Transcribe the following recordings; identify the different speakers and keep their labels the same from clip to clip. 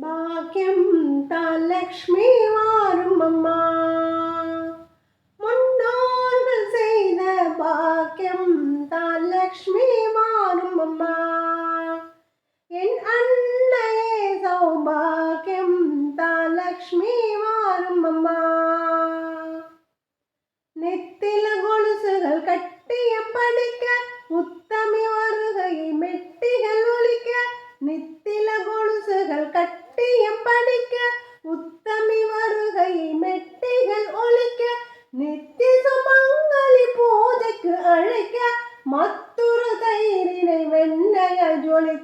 Speaker 1: பாக்கியம் தான் லக்ஷ்மி வாரும் அம்மா. முன்னோர்கள் செய்த பாக்கியம் தான் லக்ஷ்மி வாரும் அம்மா. என் அன்னையே சௌபாக்கியம் தான் லக்ஷ்மி வாரும் அம்மா. நெத்தில கொலுசுகள் கட்டிய படிக்க உத்தமி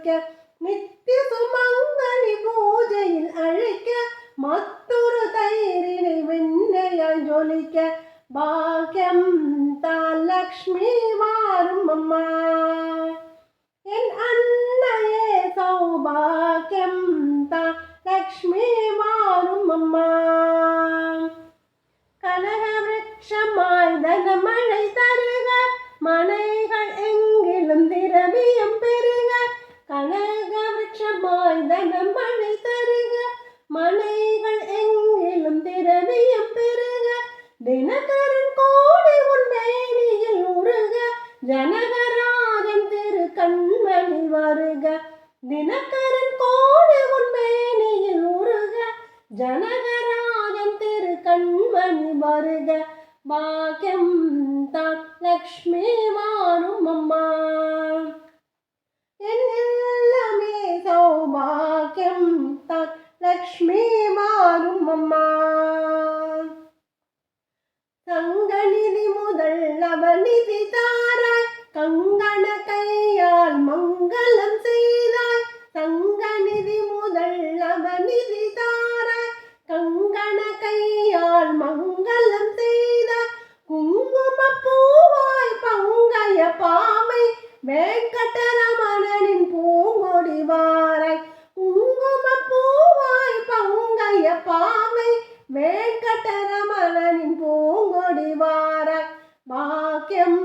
Speaker 1: ஜொலிக்க நித்திய சுமங்கலி பூஜையில் அழைக்க மத்துரு தயிரினை வெண்ணைய ஜொலிக்க பாக்கியம் தான் லக்ஷ்மி வாரும் அம்மா என் அன்னையே சௌபாக்கியம் தான் லக்ஷ்மி வாரும் அம்மா கனக விரட்சமாய் ஜனகராஜன் திரு கண்மணி வருக. தினகரன் கோடு உன் மேனியில் உருக. ஜனகராஜன் திரு கண்மணி வருக. பாக்கியம் தான் லக்ஷ்மி வாரும் அம்மா பாக்கியம்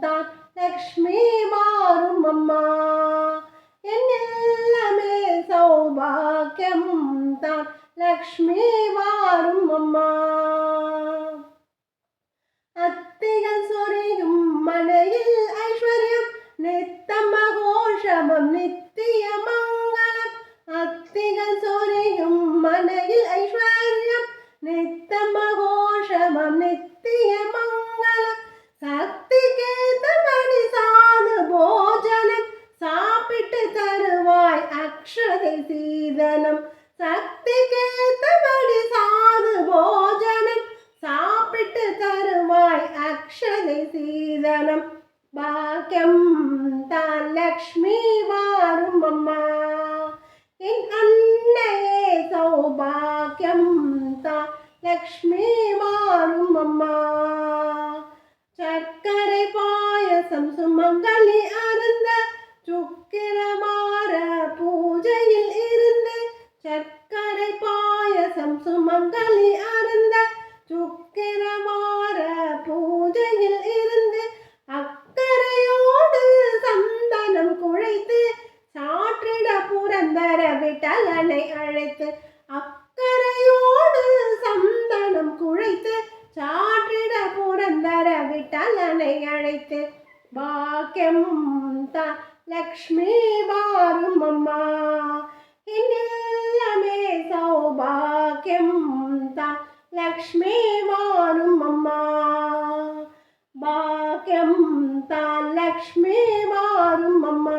Speaker 1: தான் லக்ஷ்மி மாறும் அம்மா என் எல்லாமே சௌபாக்கியம் தான் லக்ஷ்மி வாரும் அம்மா அத்திகள் சொரியும் மனையில் ஐஸ்வர்யம் நித்தம கோஷமம் நித்திய மங்களம் அத்திகள் சொரியும் மனையில் சீதனம் சக்தி கேத்தபடி சாது போஜனம் சாப்பிட்டு தருவாய் அக்ஷதை சீதனம். பாக்கியம் தான் லக்ஷ்மி வாரும் அம்மா. என் அன்னையே சௌபாக்கியம் தான் லக்ஷ்மி வாரும் அவரை அழைத்து அக்கறையோடு சந்தனம் குழைத்து சாற்றிட புரந்தர விட்டலனை அழைத்து. பாக்கியம் தான் லக்ஷ்மி வாரும் அம்மா. இன்னமே சௌபாக்கியம் தான் லக்ஷ்மி வாரும் அம்மா. பாக்கியம் தான் லக்ஷ்மி வாரும் அம்மா.